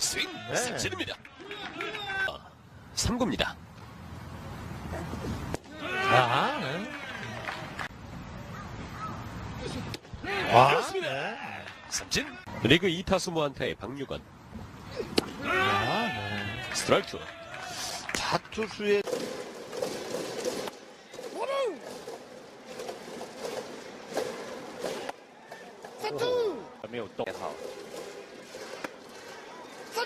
스윙 네. 삼진입니다. 3구입니다. 아, 네. 와, 그렇습니다. 네. 삼진. 리그 2타수 무안타의 박유건. 아, 네. 스트라이크. 자투수의 没有动好。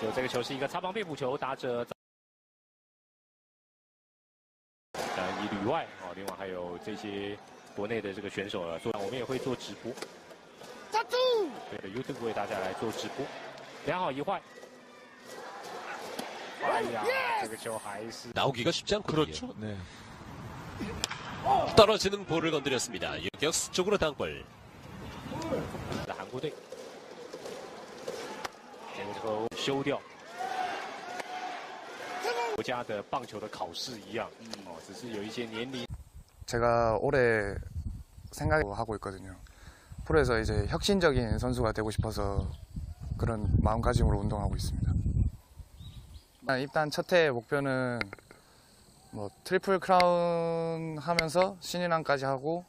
就这个球是一个擦旁边补球，打者。当然，以旅外哦，另外还有这些国内的这个选手了，做我们也会做直播。对的，YouTube 为大家来做直播。两好一坏。哎呀，这个球还是 나오기가 쉽지 않거든요. 그렇죠. 네. 떨어지는 볼을 건드렸습니다. 유격수 쪽으로 단골. 的韩国队。这个球 修掉。国家的棒球的考试一样，哦，只是有一些年龄 제가 올해 생각하고 있거든요. 프로에서 이제 혁신적인 선수가 되고 싶어서 그런 마음가짐으로 운동하고 있습니다. 일단 첫 해 목표는 뭐 트리플 크라운 하면서 신인왕까지 하고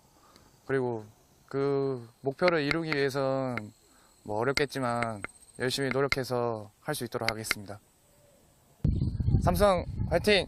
그리고 그 목표를 이루기 위해선 뭐 어렵겠지만 열심히 노력해서 할 수 있도록 하겠습니다. 삼성 화이팅!